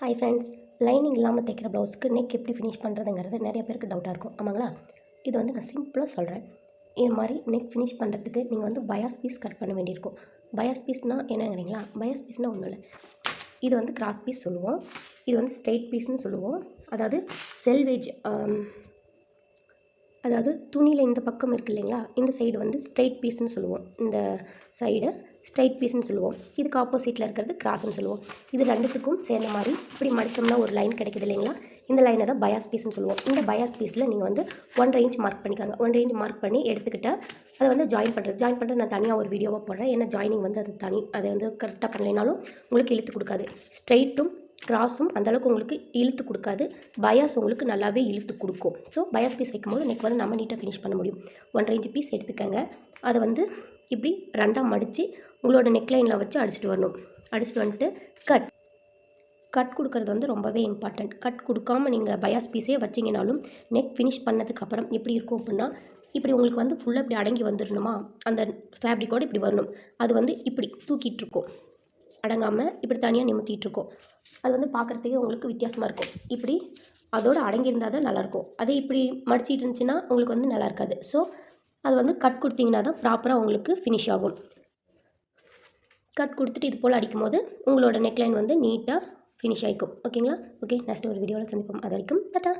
Hi friends lining இல்லாமல் தைக்கிற ப்ளவுஸ்க்கு neck எப்படி ஃபினிஷ் பண்ணுறதுங்கிறது நிறைய பேருக்கு டவுட்டாக இருக்கும். ஆமாங்களா? இது வந்து நான் சிம்பிளாக சொல்கிறேன் இது மாதிரி நெக் ஃபினிஷ் பண்ணுறதுக்கு நீங்கள் வந்து பயாஸ் பீஸ் கட் பண்ண வேண்டியிருக்கும். பயாஸ் பீஸ்னால் என்னங்கிறீங்களா? பயாஸ் பீஸ்னால் ஒன்றும் இல்லை. இது வந்து கிராஸ் பீஸ் சொல்லுவோம். இது வந்து ஸ்ட்ரெயிட் பீஸ்னு சொல்லுவோம். அதாவது செல்வேஜ் அதாவது துணியில் இந்த பக்கம் இருக்கு இல்லைங்களா? இந்த சைடு வந்து ஸ்ட்ரெயிட் பீஸ்னு சொல்லுவோம். இந்த சைடு ஸ்ட்ரைட் பீஸ்னு சொல்லுவோம். இதுக்கு ஆப்போசிட்டில் இருக்கிறது கிராஸ்ன்னு சொல்லுவோம். இது ரெண்டுத்துக்கும் சேர்ந்த மாதிரி இப்படி மடித்தோம்னா ஒரு லைன் கிடைக்குது இல்லைங்களா? இந்த லைனை தான் பயாஸ் பீஸ்னு சொல்லுவோம். இந்த பயாஸ் பீஸில் நீங்கள் வந்து ஒன் ரேஞ்ச் மார்க் பண்ணிக்காங்க. ஒன் ரேஞ்ச் மார்க் பண்ணி எடுத்துக்கிட்டு அதை வந்து ஜாயின் பண்ணுறது ஜாயின் பண்ணுறது நான் தனியாக ஒரு வீடியோவாக போடுறேன். ஏன்னா ஜாயினிங் வந்து அது தனி அதை வந்து கரெக்டாக பண்ணலைனாலும் உங்களுக்கு இழுத்து கொடுக்காது. ஸ்ட்ரைட்டும் கிராஸும் அந்தளவுக்கு உங்களுக்கு இழுத்து கொடுக்காது. பயாஸ் உங்களுக்கு நல்லாவே இழுத்து கொடுக்கும். ஸோ பயாஸ் பீஸ் வைக்கும்போது இன்றைக்கி வந்து நம்ம நீட்டாக ஃபினிஷ் பண்ண முடியும். ஒன் ரேஞ்ச் பீஸ் எடுத்துக்கங்க. அதை வந்து இப்படி ரெண்டாக மடித்து உங்களோட நெக்லைனில் வச்சு அடிச்சுட்டு வரணும். அடிச்சுட்டு வந்துட்டு கட் கட் கொடுக்கறது வந்து ரொம்பவே இம்பார்ட்டண்ட் கட் கொடுக்காம நீங்கள் பயாஸ் பீஸே வச்சிங்கனாலும் நெக் ஃபினிஷ் பண்ணதுக்கப்புறம் எப்படி இருக்கும் அப்படின்னா இப்படி உங்களுக்கு வந்து ஃபுல்லாக இப்படி அடங்கி வந்துடணுமா? அந்த ஃபேப்ரிக்கோடு இப்படி வரணும். அது வந்து இப்படி தூக்கிட்டு இருக்கும். அடங்காமல் இப்படி தனியாக நிமித்திட்டு இருக்கும். அது வந்து பார்க்குறதுக்கே உங்களுக்கு வித்தியாசமாக இருக்கும். இப்படி அதோடு அடங்கியிருந்தால் தான் நல்லாயிருக்கும் அதே இப்படி மடிச்சிட்டு இருந்துச்சுன்னா உங்களுக்கு வந்து நல்லா இருக்காது. ஸோ அது வந்து கட் கொடுத்தீங்கன்னா தான் ப்ராப்பராக உங்களுக்கு ஃபினிஷ் ஆகும். கட் கொடுத்துட்டு இது போல் அடிக்கும்போது உங்களோட நெக்லைன் வந்து நீட்டாக ஃபினிஷ் ஆகிக்கும் ஓகேங்களா ஓகே நெக்ஸ்ட் ஒரு வீடியோவில் சந்திப்போம். அது வரைக்கும் தட்டா